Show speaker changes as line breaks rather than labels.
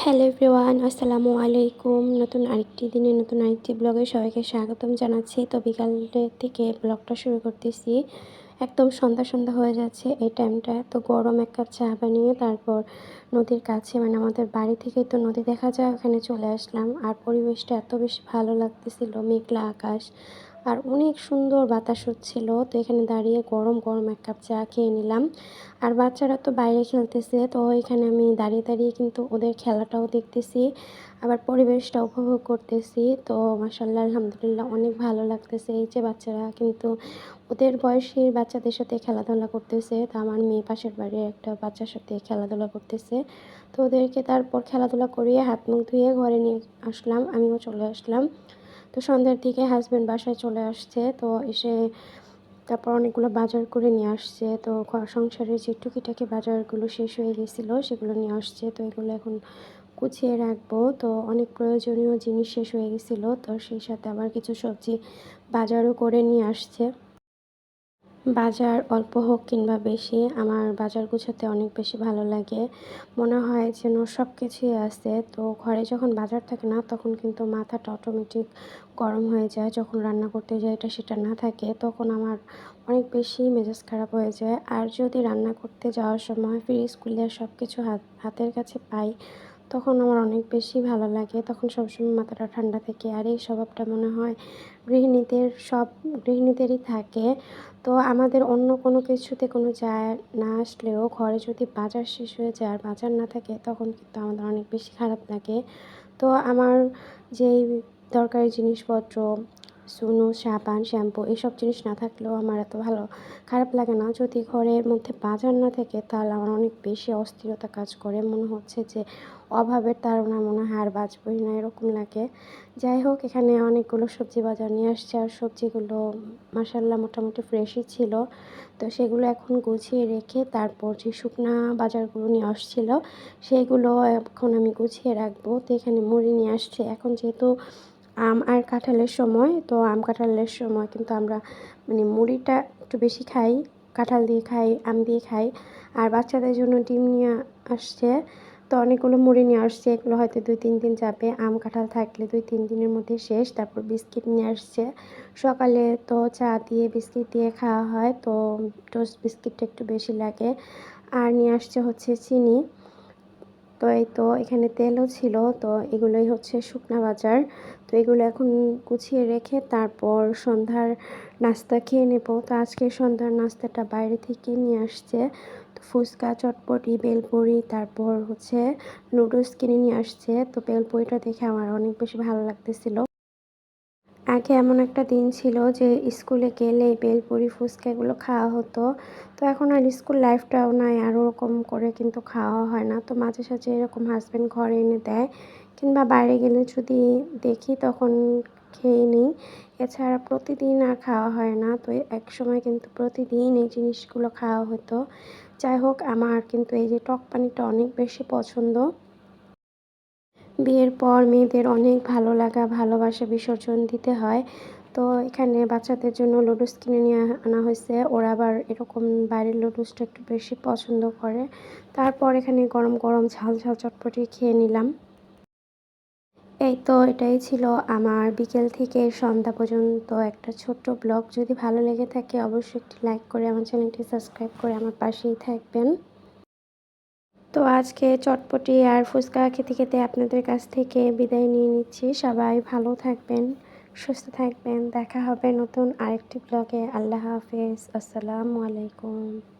Hello everyone, আসসালামু আলাইকুম। নতুন আরেকটি দিনে নতুন আরেকটি ব্লগে সবাইকে স্বাগতম জানাচ্ছি। তো বিকালের থেকে ব্লগটা শুরু করতেছি। একদম সন্ধ্যা সন্ধ্যা হয়ে যাচ্ছে এই টাইমটা। তো গরম এক কাপ চা বানিয়ে তারপর নদীর কাছে মানে আমাদের বাড়ি থেকেই তো নদী দেখা যায়, ওখানে চলে আসলাম। আর পরিবেশটা এত বেশি ভালো লাগতেছিল, মেঘলা আকাশ আর অনেক সুন্দর বাতাস হচ্ছিল। তো এখানে দাঁড়িয়ে গরম গরম এক কাপ চা খেয়ে নিলাম। আর বাচ্চারা তো বাইরে খেলতেছে, তো এখানে আমি দাঁড়িয়ে দাঁড়িয়ে কিন্তু ওদের খেলাটাও দেখতেছি, আবার পরিবেশটা উপভোগ করতেছি। তো মাসাল্লাহ আলহামদুলিল্লাহ অনেক ভালো লাগতেছে। এই যে বাচ্চারা কিন্তু ওদের বয়সী বাচ্চাদের সাথে খেলাধুলা করতেছে, তো আমার মেয়ে পাশের বাড়ির একটা বাচ্চার সাথে খেলাধুলা করতেছে। তো ওদেরকে তারপর খেলাধুলা করিয়ে হাত মুখ ধুয়ে ঘরে নিয়ে আসলাম, আমিও চলে আসলাম। তো সন্ধ্যার দিকে হাজব্যান্ড বাসায় চলে আসছে, তো এসে তারপর অনেকগুলো বাজার করে নিয়ে আসছে, তো সংসারের যে টুকিটাকি বাজারগুলো শেষ হয়ে গেছিল, সেগুলো নিয়ে আসছে, তো এগুলো এখন গুছিয়ে রাখব। তো অনেক প্রয়োজনীয় জিনিস শেষ হয়ে গেছিল, তো সেই সাথে আবার কিছু সবজি বাজারও করে নিয়ে আসছে। বাজার অল্প হোক কিংবা বেশি, আমার বাজার গুছাতে অনেক বেশি ভালো লাগে। মনে হয় যেন সব কিছুই আছে। তো ঘরে যখন বাজার থাকে না, তখন কিন্তু মাথাটা অটোমেটিক গরম হয়ে যায়। যখন রান্না করতে যাই, এটা সেটা না থাকে, তখন আমার অনেক বেশি মেজাজ খারাপ হয়ে যায়। আর যদি রান্না করতে যাওয়ার সময় ফ্রি স্কুলের সব কিছু হাত, হাতের কাছে পাই তখন আমার অনেক বেশি ভালো লাগে। তখন সবসময় মাথাটা ঠান্ডা থাকে আর এই স্বভাবটা মনে হয় গৃহিণীদের সব, গৃহিণীদেরই থাকে। তো আমাদের অন্য কোনো কিছুতে কোনো যায় না আসলেও ঘরে যদি বাজার শেষ হয়ে যায় আর বাজার না থাকে তখন কিন্তু আমাদের অনেক বেশি খারাপ লাগে। তো আমার যেই দরকারি জিনিসপত্র সুনো সাবান, শ্যাম্পু এসব জিনিস না থাকলেও আমার এত ভালো খারাপ লাগে না। যদি ঘরের মধ্যে বাজার না থাকে তাহলে আমার অনেক বেশি অস্থিরতা কাজ করে। মনে হচ্ছে যে অভাবের তারা মনে হয় আর বাঁচবই না, এরকম লাগে। যাই হোক, এখানে অনেকগুলো সবজি বাজার নিয়ে আসছে আর সবজিগুলো মাসাল্লাহ মোটামুটি ফ্রেশই ছিল। তো সেগুলো এখন গুছিয়ে রেখে তারপর যে শুকনা বাজারগুলো নিয়ে আসছিল সেইগুলো এখন আমি গুছিয়ে রাখব। তো এখানে মুড়ি নিয়ে আসছে। এখন যেহেতু আম আর কাঁঠালের সময়, তো আম কাঁঠালের সময় কিন্তু আমরা মানে মুড়িটা একটু বেশি খাই, কাঁঠাল দিয়ে খাই, আম দিয়ে খাই। আর বাচ্চাদের জন্য ডিম নিয়ে আসছে, তো অনেকগুলো মুড়ি নিয়ে আসছে, এগুলো হয়তো দুই তিন দিন যাবে। আম, কাঁঠাল থাকলে দুই তিন দিনের মধ্যে শেষ, তারপর বিস্কিট নিয়ে আসছে। সকালে তো চা দিয়ে, বিস্কিট দিয়ে খাওয়া হয়, তো টোস্ট বিস্কিটটা একটু বেশি লাগে। আর নিয়ে আসছে হচ্ছে চিনি। তো এই তো এখানে তেলও ছিল, তো এগুলোই হচ্ছে শুকনা বাজার। তো এগুলো এখন গুছিয়ে রেখে তারপর সন্ধ্যার নাস্তা খেয়ে নেব। তো আজকে সন্ধ্যার নাস্তাটা বাইরে থেকে নিয়ে আসছে। তো ফুচকা, চটপটি, বেলপুরি, তারপর হচ্ছে নুডলস কিনে নিয়ে আসছে। তো বেলপুরিটা দেখে আমার অনেক বেশি ভালো লাগতেছিল। আগে এমন একটা দিন ছিল যে স্কুলে গেলে বেলপুরি ফুচকা এগুলো খাওয়া হতো। তো এখন আর স্কুল লাইফটাও নাই, আর ওরকম করে কিন্তু খাওয়া হয় না। তো মাঝে সাঝে এরকম হাজব্যান্ড ঘরে এনে দেয়, কিংবা বাইরে গেলে যদি দেখি তখন খেয়ে নিই। এছাড়া প্রতিদিন আর খাওয়া হয় না। তো এক সময় কিন্তু প্রতিদিন এই জিনিসগুলো খাওয়া হতো। যাই হোক, আমার কিন্তু এই যে টক পানিটা অনেক বেশি পছন্দ। বিয়ের পর মেয়েদের অনেক ভালো লাগা, ভালোবাসা বিসর্জন দিতে হয়। তো এখানে বাচ্চাদের জন্য লুডুস কিনে নিয়ে আনা হয়েছে। ওরা আবার এরকম বাইরের লুডুসটা একটু বেশি পছন্দ করে। তারপর এখানে গরম গরম ঝাল ঝাল চটপটি খেয়ে নিলাম। এই তো এটাই ছিল আমার বিকেল থেকে সন্ধ্যা পর্যন্ত একটা ছোট্ট ব্লগ। যদি ভালো লেগে থাকে অবশ্যই একটি লাইক করে আমার চ্যানেলটি সাবস্ক্রাইব করে আমার পাশেই থাকবেন। তো আজকে চটপটি আর ফুচকা খেতে খেতে আপনাদের কাছ থেকে বিদায় নিয়ে নিচ্ছি। সবাই ভালো থাকবেন, সুস্থ থাকবেন। দেখা হবে নতুন আরেকটি ব্লগে আল্লাহ হাফিজ। আসসালামু আলাইকুম।